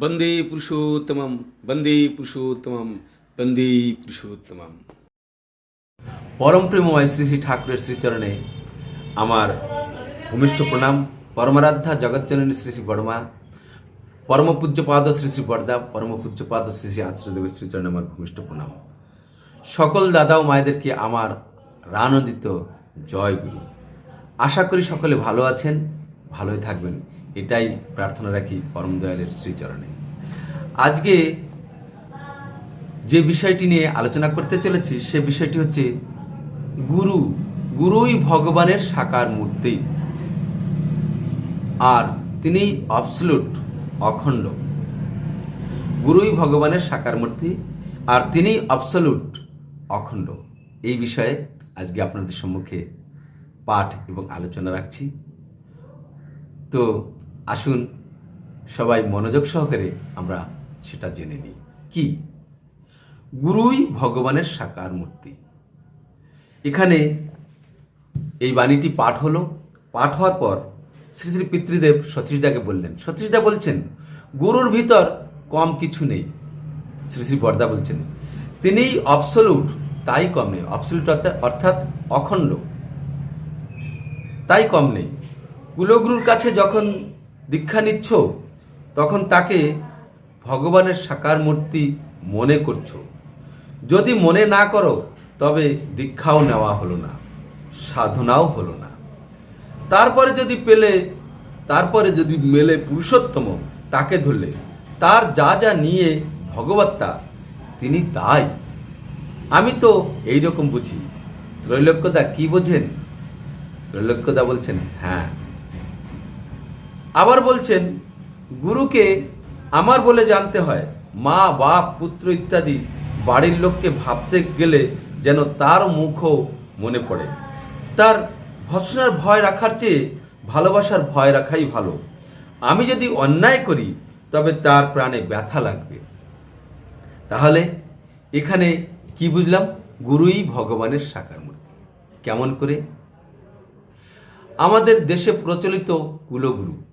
বন্দে পুরুষোত্তমম বন্দে পুরুষোত্তমম বন্দে পুরুষোত্তমম। পরম প্রেমময় শ্রী শ্রী ঠাকুরের শ্রীচরণে আমার ভূমিষ্ঠ প্রণাম। পরমারাধ্যা জগজ্জননী শ্রী শ্রী বর্মা পরম পূজ্যপাদ শ্রী শ্রী বরদা পরম পূজ্যপাদ শ্রী শ্রী আচার্যদেবের শ্রীচরণে আমার ভূমিষ্ঠ প্রণাম। সকল দাদা ও মায়েদেরকে আমার রানন্দিত জয় গুরু আশা করি সকলে ভালো আছেন, ভালোই থাকবেন। এটাই প্রার্থনা রাখি পরম দয়ালের শ্রীচরণে। আজকে যে বিষয়টি নিয়ে আলোচনা করতে চলেছি, সে বিষয়টি হচ্ছে গুরু, গুরুই ভগবানের সাকার মূর্তি। আর তিনি অবসলুট অখণ্ড। গুরুই ভগবানের সাকার মূর্তি, আর তিনি অবসলুট অখণ্ড। এই বিষয়ে আজকে আপনাদের সম্মুখে পাঠ এবং আলোচনা রাখছি। তো আসুন, সবাই মনোযোগ সহকারে আমরা সেটা জেনে নিই। কি? গুরুই ভগবানের সাকার মূর্তি। এখানে এই বাণীটি পাঠ হলো। পাঠ হওয়ার পর শ্রী শ্রী পিতৃদেব সতীশদাকে বললেন, সতীশদা বলছেন, গুরুর ভিতর কম কিছু নেই। শ্রী শ্রী বরদা বলছেন তিনি অবসলুট তাই কম নেই। অবসলুট অর্থাৎ অখণ্ড। তাই কম নেই। কুলগুরুর কাছে যখন দীক্ষা নিচ্ছ, তখন তাকে ভগবানের সাকার মূর্তি মনে করছ। যদি মনে না করো, তবে দীক্ষাও নেওয়া হলো না, সাধনাও হলো না। তারপরে যদি পেলে, তারপরে যদি মেলে পুরুষোত্তম, তাকে ধরলে, তার যা যা নিয়ে ভগবত্তা, তিনি তাই। আমি তো এই রকম বুঝি। ত্রৈলোক্যদা কি বোঝেন? ত্রৈলোক্যদা বলছেন হ্যাঁ। আবার বলছেন, গুরুকে আমার বলে জানতে হয়, মা, বাপ, পুত্র ইত্যাদি বাড়ির লোককে ভাবতে গেলে যেন তার মুখও মনে পড়ে। তার ভৎসনার ভয় রাখার চেয়ে ভালোবাসার ভয় রাখাই ভালো। আমি যদি অন্যায় করি, তবে তার প্রাণে ব্যথা লাগবে। তাহলে এখানে কি বুঝলাম? গুরুই ভগবানের সাকার মূর্তি কেমন করে? আমাদের দেশে প্রচলিত কুলগুরু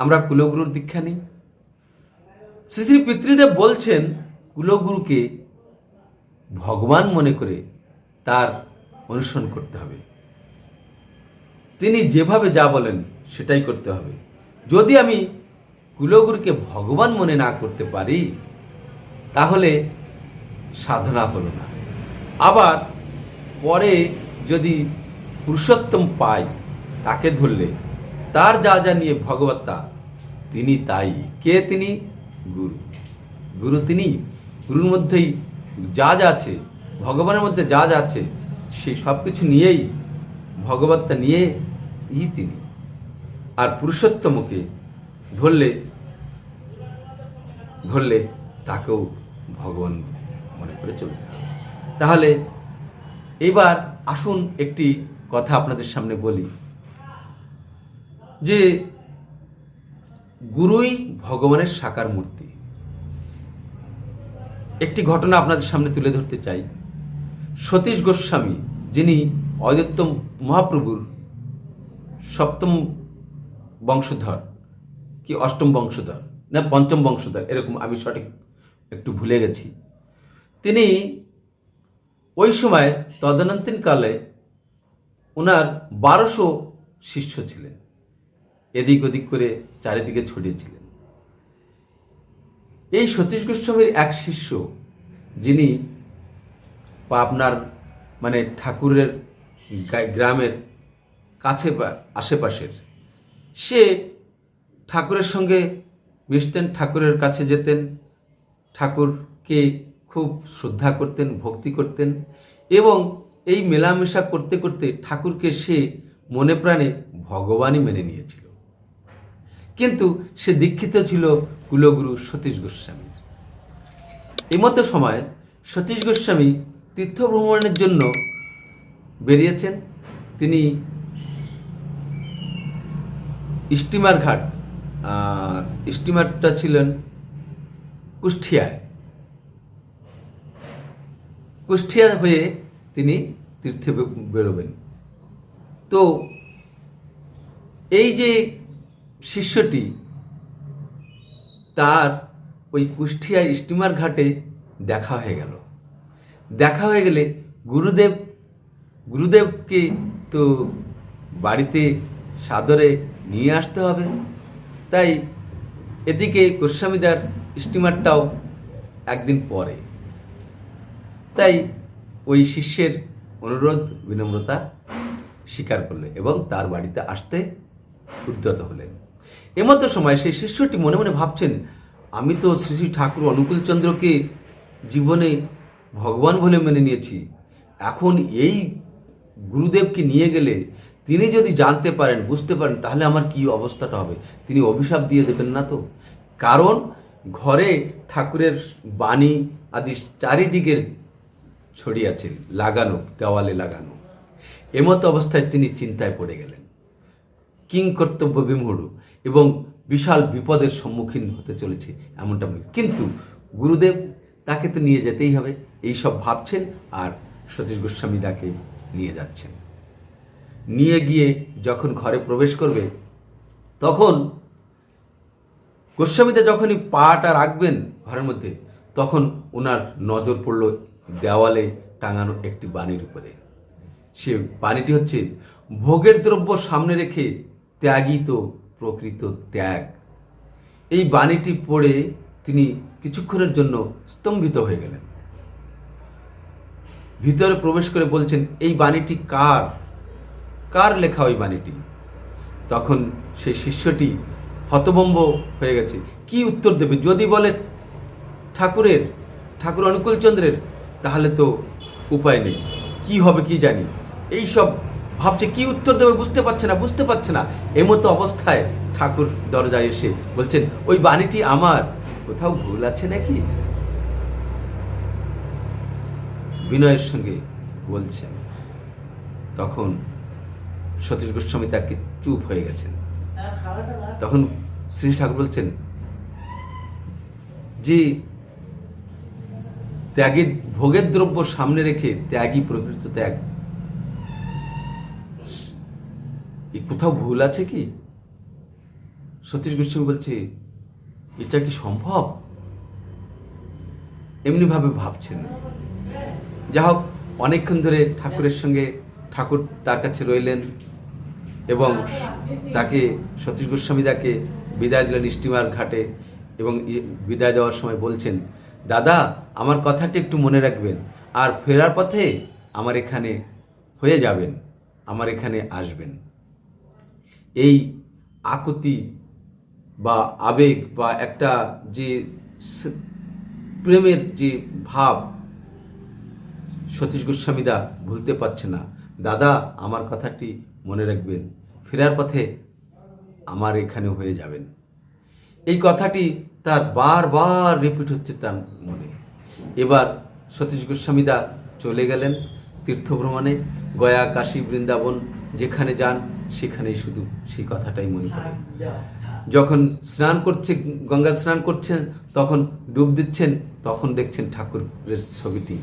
আমরা কুলগুরুর দীক্ষা নিই। শ্রী শ্রী পিতৃদেব বলছেন, কুলগুরুকে ভগবান মনে করে তার অনুসরণ করতে হবে। তিনি যেভাবে যা বলেন, সেটাই করতে হবে। যদি আমি কুলগুরুকে ভগবান মনে না করতে পারি, তাহলে সাধনা হলো না। আবার পরে যদি পুরুষোত্তম পাই তাকে ধরলে, তার যা যা নিয়ে ভগবত্তা তিনি তাই। কে তিনি? গুরু। গুরু তিনি? গুরুর মধ্যেই যা যা আছে, ভগবানের মধ্যে যা যা আছে সেই সব কিছু নিয়েই, ভগবত্তা নিয়ে ই তিনি। আর পুরুষোত্তমকে ধরলে ধরলে তাকেও ভগবান মনে করে চলতে হবে। তাহলে এবার আসুন একটি কথা আপনাদের সামনে বলি। যে গুরুই ভগবানের সাকার মূর্তি। একটি ঘটনা আপনাদের সামনে তুলে ধরতে চাই। সতীশ গোস্বামী, যিনি অদ্বৈত মহাপ্রভুর সপ্তম বংশধর, কি অষ্টম বংশধর, না পঞ্চম বংশধর, এরকম আমি সঠিক একটু ভুলে গেছি। তিনি ওই সময় তদানীন্তনকালে ওনার বারোশো শিষ্য ছিলেন। এদিক ওদিক করে চারিদিকে ছড়িয়েছিলেন এই সতীশ গোস্বামীর এক শিষ্য, যিনি আপনার মানে ঠাকুরের গ্রামের কাছে বা আশেপাশের, সে ঠাকুরের সঙ্গে মিশতেন, ঠাকুরের কাছে যেতেন, ঠাকুরকে খুব শ্রদ্ধা করতেন, ভক্তি করতেন এবং এই মেলামেশা করতে করতে ঠাকুরকে সে মনে প্রাণে ভগবানই মেনে নিয়েছিল। কিন্তু সে দীক্ষিত ছিল কুলগুরু সতীশ গোস্বামীর। এমতো সময় সতীশ গোস্বামী তীর্থ ভ্রমণের জন্য বেরিয়েছেন। তিনি স্টিমার ঘাট স্টিমারটা ছিলেন কুষ্ঠিয়ায়। কুষ্ঠিয়া হয়ে তিনি তীর্থে বেরোবেন। তো এই যে শিষ্যটি তার ওই কুষ্টিয়া স্টিমার ঘাটে দেখা হয়ে গেল। দেখা হয়ে গেলে গুরুদেব, গুরুদেবকে তো বাড়িতে সাদরে নিয়ে আসতে হবে। তাই এদিকে গোস্বামীদার স্টিমারটাও একদিন পরে। তাই ওই শিষ্যের অনুরোধ বিনম্রতা স্বীকার করলেন এবং তার বাড়িতে আসতে উদ্যত হলেন। এমতো সময় সেই শিষ্যটি মনে মনে ভাবছেন, আমি তো শ্রী শ্রী ঠাকুর অনুকূলচন্দ্রকে জীবনে ভগবান বলে মেনে নিয়েছি। এখন এই গুরুদেবকে নিয়ে গেলে তিনি যদি জানতে পারেন, বুঝতে পারেন, তাহলে আমার কি অবস্থাটা হবে? তিনি অভিশাপ দিয়ে দেবেন না তো? কারণ ঘরে ঠাকুরের বাণী আদি চারিদিকের ছড়িয়েছে লাগানো, দেওয়ালে লাগানো। এমতো অবস্থায় তিনি চিন্তায় পড়ে গেলেন। কিং কর্তব্য বিমূঢ়। এবং বিশাল বিপদের সম্মুখীন হতে চলেছে এমনটা মনে কিন্তু গুরুদেব তাকে তো নিয়ে যেতেই হবে, এই সব ভাবছেন আর সতীশ গোস্বামী তাকে নিয়ে যাচ্ছেন। নিয়ে গিয়ে যখন ঘরে প্রবেশ করবে, তখন গোস্বামীতে যখনই পাটা রাখবেন ঘরের মধ্যে, তখন ওনার নজর পড়ল দেওয়ালে টাঙানো একটি বাণীর উপরে। সে বাণীটি হচ্ছে, ভোগের দ্রব্য সামনে রেখে ত্যাগই তো প্রকৃত ত্যাগ। এই বাণীটি পড়ে তিনি কিছুক্ষণের জন্য স্তম্ভিত হয়ে গেলেন। ভিতরে প্রবেশ করে বলছেন, এই বাণীটি কার? কার লেখা ওই বাণীটি? তখন সেই শিষ্যটি হতভম্ব হয়ে গেছে। কি উত্তর দেবে? যদি বলে ঠাকুরের, ঠাকুর অনুকূলচন্দ্রের, তাহলে তো উপায় নেই। কি হবে কি জানি? এই সব ভাবছে কি উত্তর দেবে বুঝতে পারছে না, বুঝতে পারছে না। এমতো অবস্থায় ঠাকুর দরজায় এসে বলছেন, ওই বাণীটি আমার। কোথাও ভুল আছে নাকি? বিনয়ের সঙ্গে বলছেন। তখন সতীশ গোস্বামী তাকে চুপ হয়ে গেছেন। তখন শ্রী ঠাকুর বলছেন যে ত্যাগের ভোগের দ্রব্য সামনে রেখে ত্যাগই প্রকৃত ত্যাগ কোথাও ভুল আছে কি? সতীশ গোস্বামী বলছে, এটা কি সম্ভব? এমনিভাবে ভাবছেন যা হোক, অনেকক্ষণ ধরে ঠাকুরের সঙ্গে ঠাকুর তার কাছে রইলেন এবং তাকে, সতীশ গোস্বামী তাকে বিদায় দিলেন স্টিমার ঘাটে এবং বিদায় দেওয়ার সময় বলছেন, দাদা, আমার কথাটি একটু মনে রাখবেন। আর ফেরার পথে আমার এখানে হয়ে যাবেন, আমার এখানে আসবেন। এই আকুতি বা আবেগ বা একটা যে প্রেমের যে ভাব, সতীশ গোস্বামীদা ভুলতে পারছে না। দাদা, আমার কথাটি মনে রাখবেন। ফেরার পথে আমার এখানে হয়ে যাবেন। এই কথাটি তার বারবার রিপিট হচ্ছে তার মনে। এবার সতীশ গোস্বামীদা চলে গেলেন তীর্থভ্রমণে, গয়া, কাশী, বৃন্দাবন, যেখানে যান। সেখানেই শুধু সেই কথাটাই মনে পড়ে। যখন স্নান করছে গঙ্গা স্নান করছেন তখন ডুব দিচ্ছেন তখন দেখছেন ঠাকুরের ছবিটি।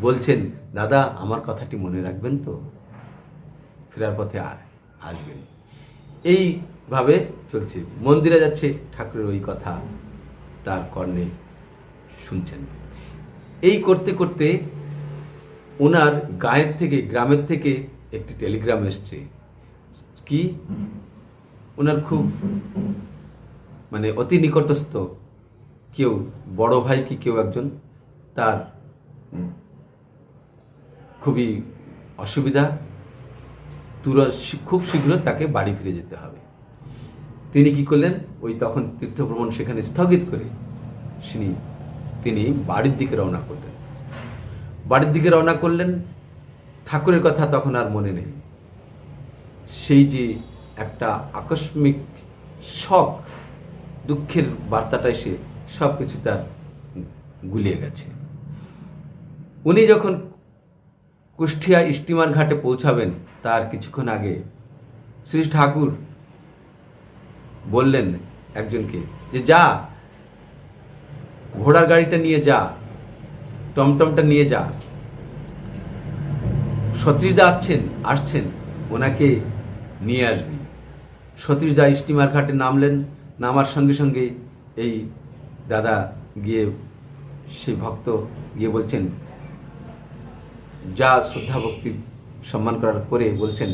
বলছেন দাদা আমার কথাটি মনে রাখবেন তো? ফেরার পথে আর আসবেন এইভাবে চলছে। মন্দিরে যাচ্ছে ঠাকুরের ওই কথা তার কর্ণে শুনছেন। এই করতে করতে ওনার গায়ের থেকে গ্রামের থেকে একটি টেলিগ্রাম এসছে। কি? ওনার খুব মানে অতি নিকটস্থ কেউ, বড় ভাই কি কেউ একজন? তার খুবই অসুবিধা। খুব শীঘ্র তাকে বাড়ি ফিরে যেতে হবে। তিনি কি করলেন? ওই তখন তীর্থভ্রমণ সেখানে স্থগিত করে তিনি বাড়ির দিকে রওনা করলেন। বাড়ির দিকে রওনা করলেন। ঠাকুরের কথা তখন আর মনে নেই। সেই যে একটা আকস্মিক শখ দুঃখের বার্তাটা এসে সব কিছু তার গুলিয়ে গেছে। উনি যখন কুষ্টিয়া স্টিমার ঘাটে পৌঁছাবেন, তার কিছুক্ষণ আগে শ্রী ঠাকুর বললেন একজনকে যে, যা, ঘোড়ার গাড়িটা নিয়ে যা, টমটমটা নিয়ে যা। সতীশদা আসছেন আসছেন। ওনাকে নিয়ে আসবি। সতীশদা স্টিমার ঘাটে নামলেন, নামার সঙ্গে সঙ্গে এই দাদা গিয়ে, সেই ভক্ত গিয়ে বলছেন, যা শ্রদ্ধা ভক্তি সম্মান করার করে বলছেন,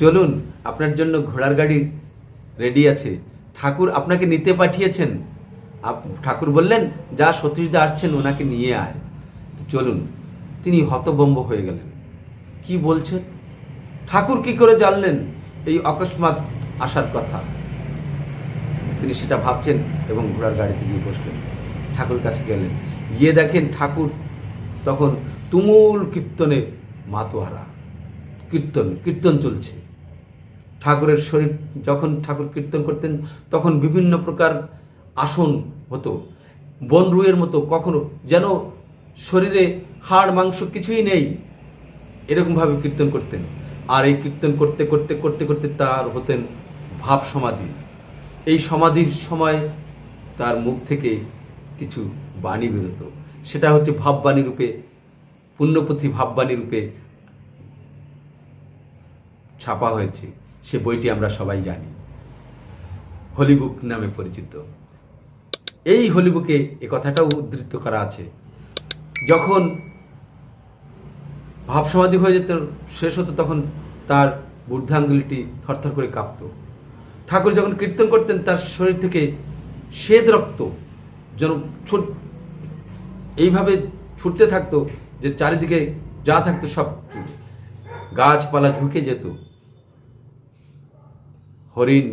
চলুন, আপনার জন্য ঘোড়ার গাড়ি রেডি আছে। ঠাকুর আপনাকে নিতে পাঠিয়েছেন। ঠাকুর বললেন, যা সতীশদা আসছেন, ওনাকে নিয়ে আয়। চলুন, তিনি হতবম্ব হয়ে গেলেন। কি বলছেন? ঠাকুর কি করে জানলেন? এই অকস্মাৎ আসার কথা। তিনি সেটা ভাবছেন এবং ঘোড়ার গাড়িতে গিয়ে বসলেন। ঠাকুর কাছে গেলেন। গিয়ে দেখেন ঠাকুর তখন তুমুল কীর্তনে মাতোয়ারা। কীর্তন কীর্তন চলছে। ঠাকুরের শরীর, যখন ঠাকুর কীর্তন করতেন, তখন বিভিন্ন প্রকার আসন হতো। বন রুয়ের মতো কখনো যেন শরীরে হাড় মাংস কিছুই নেই। এরকমভাবে কীর্তন করতেন। আর এই কীর্তন করতে করতে করতে করতে তার হতেন ভাব সমাধি। এই সমাধির সময় তার মুখ থেকে কিছু বাণী বেরোতো। সেটা হচ্ছে ভাববাণী রূপে, পুণ্যপথী ভাববাণী রূপে ছাপা হয়েছে। সে বইটি আমরা সবাই জানি। হলিবুক নামে পরিচিত। এই হলিবুকে এ কথাটাও উদ্ধৃত করা আছে। যখন ভাব সমাধি হয়ে যেত, শেষ হতো তখন তার বুদ্ধাঙ্গুলিটি থরথর করে কাঁপত। ঠাকুর যখন কীর্তন করতেন, তার শরীর থেকে শ্বেত রক্ত যেন ছুট, এইভাবে ছুটতে থাকতো যে চারিদিকে যা থাকতো সব গাছপালা ঝুঁকে যেত। হরিণ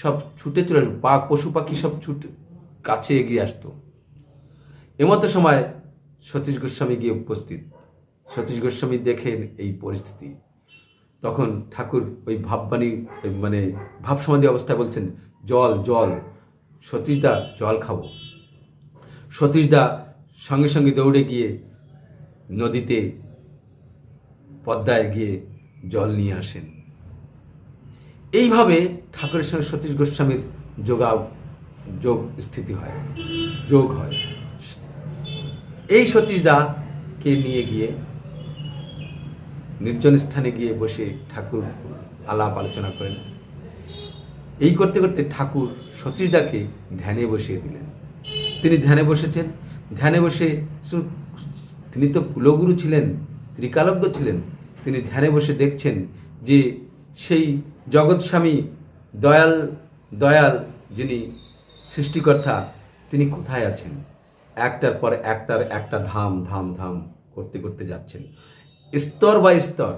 সব ছুটে চলে পাক পশু, পাখি সব ছুটে, কাছে এগিয়ে আসতো। এমতো সময় সতীশ গোস্বামী গিয়ে উপস্থিত। সতীশ গোস্বামী দেখেন এই পরিস্থিতি। তখন ঠাকুর ওই ভাববাণী মানে ভাব সমাধি অবস্থায় বলছেন, জল জল, সতীশদা জল খাব। সতীশদা সঙ্গে সঙ্গে দৌড়ে গিয়ে নদীতে, পদ্মায় গিয়ে জল নিয়ে আসেন। এইভাবে ঠাকুরের সঙ্গে সতীশ গোস্বামীর যোগা যোগ স্থিতি হয়, যোগ হয়। এই সতীশদাকে নিয়ে গিয়ে নির্জন স্থানে গিয়ে বসে ঠাকুর আলাপ আলোচনা করেন। এই করতে করতে ঠাকুর সতীশদাকে ধ্যানে বসিয়ে দিলেন। তিনি ধ্যানে বসেছেন। ধ্যানে বসে তিনি তো কুলগুরু ছিলেন, ত্রিকালজ্ঞ ছিলেন। তিনি ধ্যানে বসে দেখছেন যে সেই জগৎস্বামী দয়াল দয়াল যিনি সৃষ্টিকর্তা, তিনি কোথায় আছেন? একটার পর একটার একটা ধাম ধাম ধাম করতে করতে যাচ্ছেন। স্তর বাই স্তর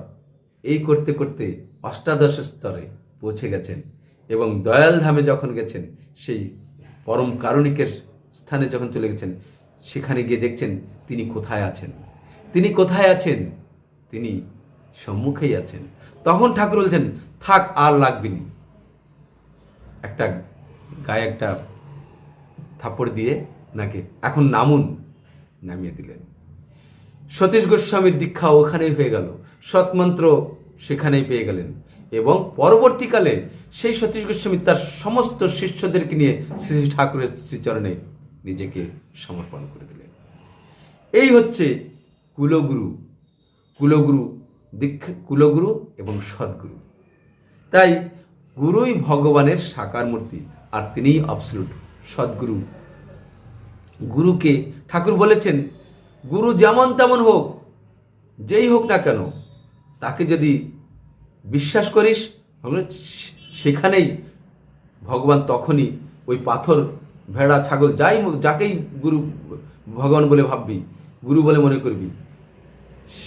এই করতে করতে অষ্টাদশ স্তরে পৌঁছে গেছেন এবং দয়াল ধামে যখন গেছেন, সেই পরম কারণিকের স্থানে যখন চলে গেছেন, সেখানে গিয়ে দেখছেন তিনি কোথায় আছেন। তিনি কোথায় আছেন? তিনি সম্মুখেই আছেন। তখন ঠাকুর বলছেন, থাক, আর লাগবে নি। একটা গায়ে একটা থাপ্পড় দিয়ে নাকি এখন নামুন, নামিয়ে দিলেন। সতীশ গোস্বামীর দীক্ষা ওখানেই হয়ে গেল। সৎমন্ত্র সেখানেই পেয়ে গেলেন। এবং পরবর্তীকালে সেই সতীশ গোস্বামী তার সমস্ত শিষ্যদেরকে নিয়ে শ্রী ঠাকুরের শ্রীচরণে নিজেকে সমর্পণ করে দিলেন। এই হচ্ছে কুলগুরু। কুলগুরু দীক্ষা, কুলগুরু এবং সদ্গুরু। তাই গুরুই ভগবানের সাকার মূর্তি আর তিনিই অবসলুট সদ্গুরু। গুরুকে ঠাকুর বলেছেন গুরু যেমন তেমন হোক, যেই হোক না কেন, তাকে যদি বিশ্বাস করিস সেখানেই ভগবান তখনই ওই পাথর, ভেড়া, ছাগল, যাই যাকেই গুরু, ভগবান বলে ভাববি, গুরু বলে মনে করবি,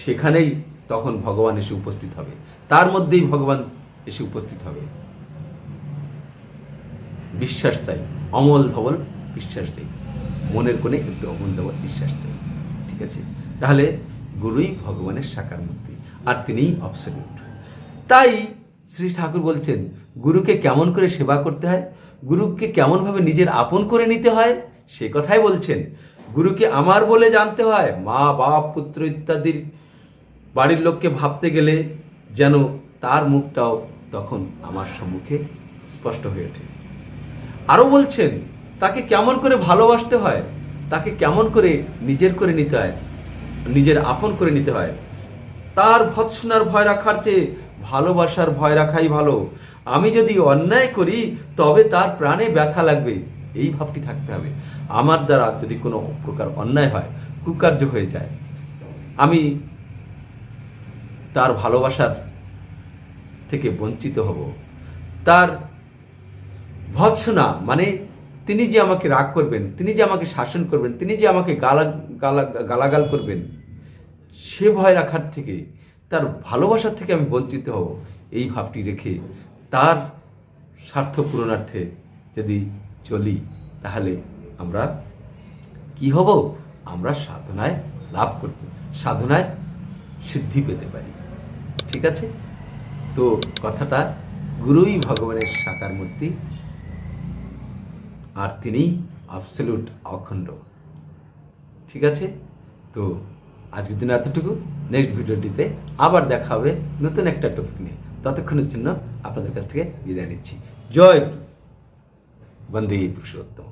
সেখানেই তখন ভগবান এসে উপস্থিত হবে। তার মধ্যেই ভগবান এসে উপস্থিত হবে। বিশ্বাস চাই, অমল ধবল বিশ্বাস চাই, মনের কোণে একটু অমল ধবল বিশ্বাস চাই। ঠিক আছে তাহলে গুরুই ভগবানের সাকার মূর্তি আর তিনিই অবসলিউট তাই শ্রী ঠাকুর বলছেন, গুরুকে কেমন করে সেবা করতে হয়? গুরুকে কেমনভাবে নিজের আপন করে নিতে হয়? সে কথাই বলছেন, গুরুকে আমার বলে জানতে হয়, মা, বাপ, পুত্র ইত্যাদির বাড়ির লোককে ভাবতে গেলে যেন তার মুখটাও তখন আমার সম্মুখে স্পষ্ট হয়ে ওঠে। আরও বলছেন, তাকে কেমন করে ভালোবাসতে হয়? তাকে কেমন করে নিজের করে নিতে হয়, নিজের আপন করে নিতে হয়? তার ভৎসনার ভয় রাখার চেয়ে ভালোবাসার ভয় রাখাই ভালো। আমি যদি অন্যায় করি, তবে তার প্রাণে ব্যথা লাগবে। এই ভাবটি থাকতে হবে। আমার দ্বারা যদি কোনো প্রকার অন্যায় হয়, কুকার্য হয়ে যায়। আমি তার ভালোবাসার থেকে বঞ্চিত হব। তার ভৎসনা মানে তিনি যে আমাকে রাগ করবেন, তিনি যে আমাকে শাসন করবেন, তিনি যে আমাকে গালা গালা, গালাগাল করবেন, সে ভয় রাখার থেকে, তার ভালোবাসার থেকে আমি বঞ্চিত হব, এই ভাবটি রেখে তার স্বার্থ পূরণার্থে যদি চলি, তাহলে আমরা কি হব? আমরা সাধনায় লাভ করতে, সাধনায় সিদ্ধি পেতে পারি। ঠিক আছে? তো কথাটা গুরুই ভগবানের সাকার মূর্তি। আর তিনি অবসলিউট অখণ্ড। ঠিক আছে? তো আজকের জন্য এতটুকু। নেক্সট ভিডিওটিতে আবার দেখা হবে নতুন একটা টপিক নিয়ে। ততক্ষণের জন্য আপনাদের কাছ থেকে বিদায় নিচ্ছি। জয়। বন্দে পুরুষোত্তম।